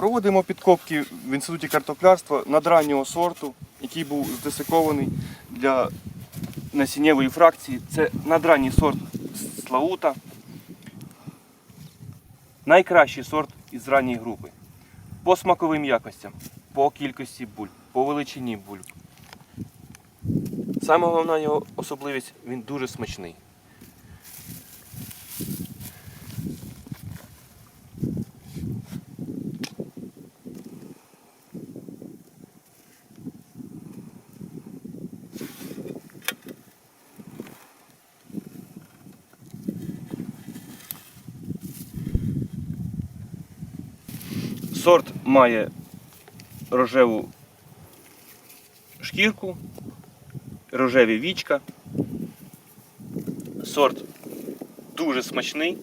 Проводимо підкопки в інституті картоплярства надраннього сорту, який був здесикований для насіннєвої фракції. Це надранній сорт Слаута. Найкращий сорт із ранньої групи. По смаковим якостям, по кількості бульб, по величині бульб. Саме головна його особливість він дуже смачний. Сорт має рожеву шкірку, рожеві вічка. Сорт дуже смачний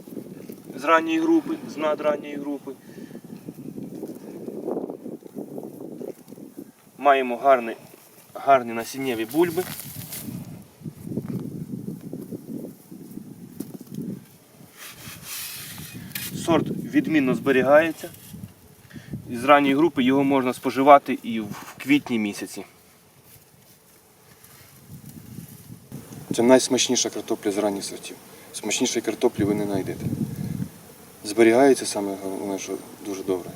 з ранньої групи, з надранньої групи. Маємо гарні, гарні насіннєві бульби. Сорт відмінно зберігається. Із ранньої групи його можна споживати і в квітні місяці. Це найсмачніша картопля з ранніх сортів. Смачнішої картоплі ви не знайдете. Зберігається саме головне, що дуже добре.